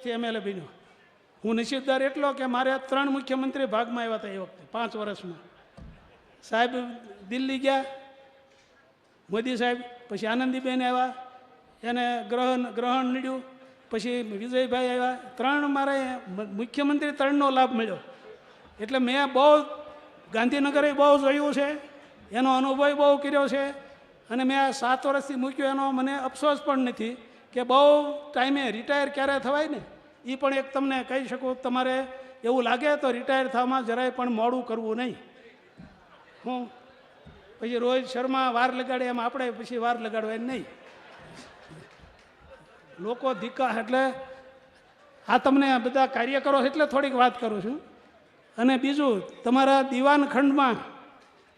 સુરતથી એમએલએ બન્યો હું નસીબદાર એટલો કે મારે ત્રણ મુખ્યમંત્રી ભાગમાં આવ્યા હતા એ વખતે, પાંચ વર્ષમાં. સાહેબ દિલ્હી ગયા, મોદી સાહેબ, પછી આનંદીબેન આવ્યા, એને ગ્રહણ ગ્રહણ નીડ્યું, પછી વિજયભાઈ આવ્યા. ત્રણ મારે મુખ્યમંત્રી ત્રણનો લાભ મળ્યો. એટલે મેં બહુ ગાંધીનગરે બહુ જોયું છે, એનો અનુભવ બહુ કર્યો છે, અને મેં આ સાત વર્ષથી મૂક્યો, એનો મને અફસોસ પણ નથી. કે બહુ ટાઈમે રિટાયર ક્યારે થવાય ને? એ પણ એક તમને કહી શકું, તમારે એવું લાગે તો રિટાયર થવામાં જરાય પણ મોડું કરવું નહીં. હું પછી રોહિત શર્મા વાર લગાડે એમ આપણે પછી વાર લગાડવાની નહીં. લોકો ધીકા એટલે આ તમને બધા કાર્ય કરો એટલે થોડીક વાત કરું છું. અને બીજું, તમારા દિવાન ખંડમાં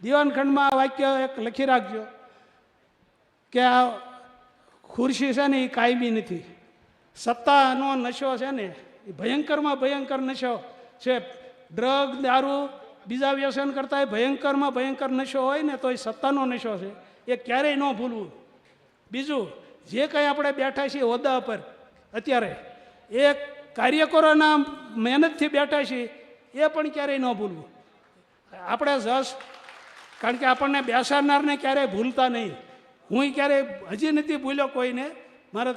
દિવાન ખંડમાં વાક્ય એક લખી રાખજો કે આ ખુરશી છે ને એ કાયમી નથી. સત્તાનો નશો છે ને એ ભયંકરમાં ભયંકર નશો છે. ડ્રગ, દારૂ, બીજા વ્યસન કરતાં ભયંકરમાં ભયંકર નશો હોય ને તો એ સત્તાનો નશો છે. એ ક્યારેય ન ભૂલવું. બીજું, જે કંઈ આપણે બેઠા છીએ હોદ્દા પર, અત્યારે એ કાર્યકરોના મહેનતથી બેઠા છીએ, એ પણ ક્યારેય ન ભૂલવું. આપણે જશ કારણ કે આપણને બેસાડનારને ક્યારેય ભૂલતા નહીં. હું ક્યારેય હજી નથી ભૂલ્યો કોઈને. મારે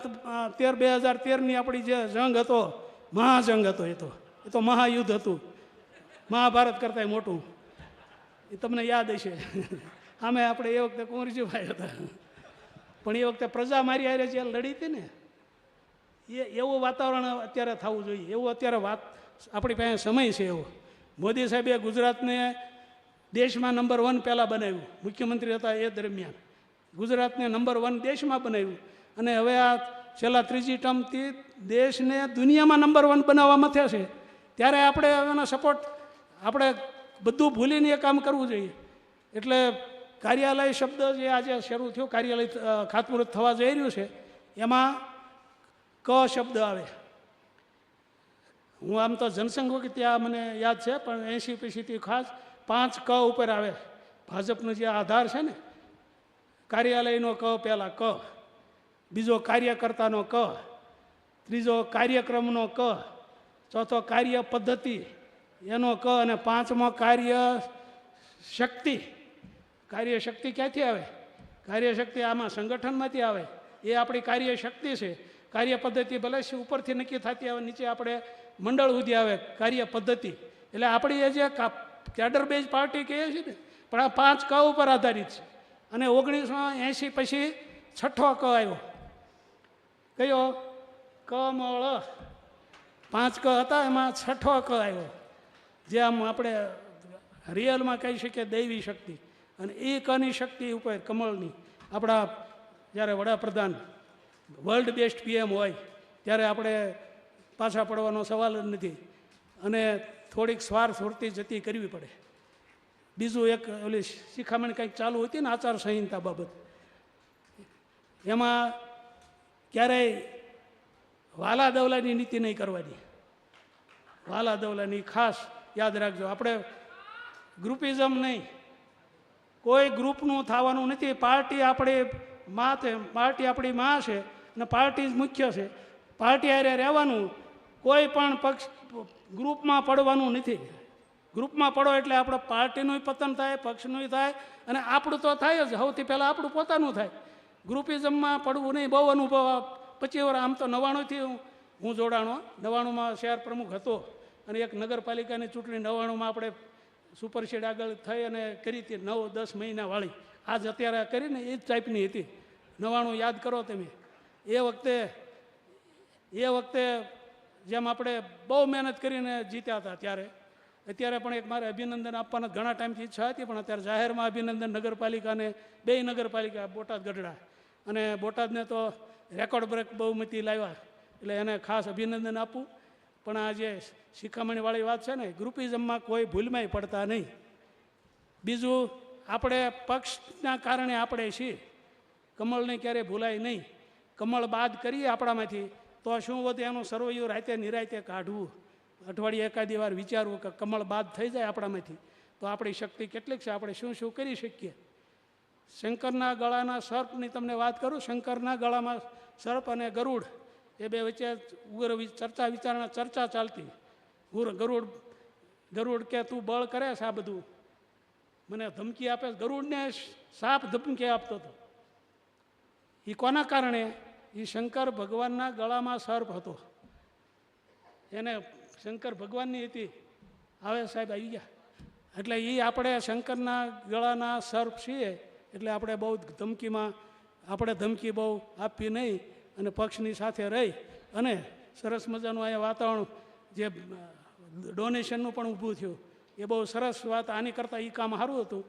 તેર બે હજાર તેરની આપણી જે જંગ હતો, મહાજંગ હતો એ તો. એ તો મહાયુદ્ધ હતું. મહાભારત કરતાંય મોટું. એ તમને યાદ હશે. આમે આપણે એ વખતે કુંવરજીભાઈ હતા. પણ એ વખતે પ્રજા મારી હારે જે લડી હતી ને, એ એવું વાતાવરણ અત્યારે થવું જોઈએ. એવું અત્યારે વાત, આપણી પાસે સમય છે એવો. મોદી સાહેબે ગુજરાતને દેશમાં નંબર વન પહેલાં બનાવ્યું. મુખ્યમંત્રી હતા એ દરમિયાન. ગુજરાતને નંબર વન દેશમાં બનાવ્યું. અને હવે આ છેલ્લા ત્રીજી ટર્મથી દેશને દુનિયામાં નંબર વન બનાવવામાં થયા છે. ત્યારે આપણે એનો સપોર્ટ આપણે બધું ભૂલીને એ કામ કરવું જોઈએ. એટલે કાર્યાલય શબ્દ જે આજે શરૂ થયો, કાર્યાલય ખાતમુહૂર્ત થવા જઈ રહ્યું છે, એમાં ક શબ્દ આવે. હું આમ તો જનસંઘ વખતે ત્યાં મને યાદ છે, પણ એંશી પીસીથી ખાસ પાંચ ક ઉપર આવે. ભાજપનો જે આધાર છે ને કાર્યાલયનો ક પહેલાં ક, બીજો કાર્યકર્તાનો ક, ત્રીજો કાર્યક્રમનો ક, ચોથો કાર્ય પદ્ધતિ, એનો ક અને પાંચમો કાર્ય શક્તિ. કાર્ય શક્તિ ક્યાંથી આવે? કાર્ય શક્તિ આમાં સંગઠનમાંથી આવે. એ આપણી કાર્ય શક્તિ છે. કાર્ય પદ્ધતિ ભલે ઉપરથી નક્કી થતી આવે, નીચે આપણે મંડળ સુધી આવે કાર્ય પદ્ધતિ. એટલે આપણી એ જે કેડર બેઝ પાર્ટી કહીએ છીએ ને, પણ આ પાંચ ક ઉપર આધારિત છે. અને ઓગણીસો એંશી પછી છઠ્ઠો ક આવ્યો. કયો? કમળ. પાંચ ક હતા, એમાં છઠ્ઠો ક આવ્યો. જે આમ આપણે રિયલમાં કહી શકીએ દૈવી શક્તિ. અને એ કની શક્તિ ઉપર કમળની. આપણા જ્યારે વડાપ્રધાન વર્લ્ડ બેસ્ટ પીએમ હોય, ત્યારે આપણે પાછા પડવાનો સવાલ જ નથી. અને થોડીક સ્વાર્થ વૃત્તિ જતી કરવી પડે. બીજું એક, ઓલી શિખામણ કંઈક ચાલુ હતી ને આચાર સંહિતા બાબત. એમાં ક્યારેય વાલા દવલાની નીતિ નહીં કરવાની. વાલા દવલાની ખાસ યાદ રાખજો. આપણે ગ્રુપિઝમ નહીં. કોઈ ગ્રુપનું થવાનું નથી. પાર્ટી આપણી મા છે પાર્ટી આપણી મા છે અને પાર્ટી જ મુખ્ય છે. પાર્ટી આરે રહેવાનું કોઈ પણ પક્ષ, ગ્રુપમાં પડવાનું નથી. ગ્રુપમાં પડો એટલે આપણે પાર્ટીનું પતન થાય, પક્ષનું થાય, અને આપણું તો થાય જ. સૌથી પહેલાં આપણું પોતાનું થાય. ગ્રુપિઝમમાં પડવું નહીં, બહુ અનુભવ પછી વર આમ તો નવાણુંથી હું હું જોડાણો. નવાણુંમાં શહેર પ્રમુખ હતો અને એક નગરપાલિકાની ચૂંટણી નવાણુંમાં આપણે સુપરસીડ આગળ થઈ અને કરી હતી. નવ, દસ મહિના વાળી. આજ અત્યારે કરીને એ જ ટાઈપની હતી. નવાણું યાદ કરો તમે. એ વખતે એ વખતે જેમ આપણે બહુ મહેનત કરીને જીત્યા હતા ત્યારે અત્યારે પણ એક મારે અભિનંદન આપવાના ઘણા ટાઈમથી ઈચ્છા હતી પણ અત્યારે જાહેરમાં અભિનંદન નગરપાલિકાને બે નગરપાલિકા, બોટાદ ગઢડા. અને બોટાદને તો રેકોર્ડ બ્રેક બહુમતી લાવ્યા, એટલે એને ખાસ અભિનંદન આપું. પણ આ જે શિખામણીવાળી વાત છે ને, ગ્રુપિઝમમાં કોઈ ભૂલમાંય પડતા નહીં. બીજું, આપણે પક્ષના કારણે આપણે છીએ. કમળને ક્યારેય ભૂલાય નહીં. કમળ બાદ કરીએ આપણામાંથી, તો શું વધે એનું સરવૈયું રાતે નિરાયતે કાઢવું. અઠવાડિયે એકાદી વાર વિચારવું કે કમળ બાદ થઈ જાય આપણામાંથી, તો આપણી શક્તિ કેટલીક છે? આપણે શું શું કરી શકીએ? શંકરના ગળાના સર્પની તમને વાત કરું? શંકરના ગળામાં સર્પ અને ગરુડ, એ બે વચ્ચે ઉગ્ર ચર્ચા વિચારણા, ચર્ચા ચાલતી. ગુર ગરુડ ગરુડ કે તું બળ કરે છે આ બધું. મને ધમકી આપે, ગરુડને સાપ ધમકી આપતો હતો એ કોના કારણે? એ શંકર ભગવાનના ગળામાં સર્પ હતો. એને શંકર ભગવાનની હતી. આવે સાહેબ, આવી ગયા. એટલે એ આપણે શંકરના ગળાના સર્પ છીએ, એટલે આપણે બહુ ધમકીમાં, આપણે ધમકી બહુ આપવી નહીં અને પક્ષની સાથે રહી અને સરસ મજાનું અહીંયા વાતાવરણ જે ડોનેશનનું પણ ઊભું થયું. એ બહુ સરસ વાત આની કરતાં એ કામ સારું હતું.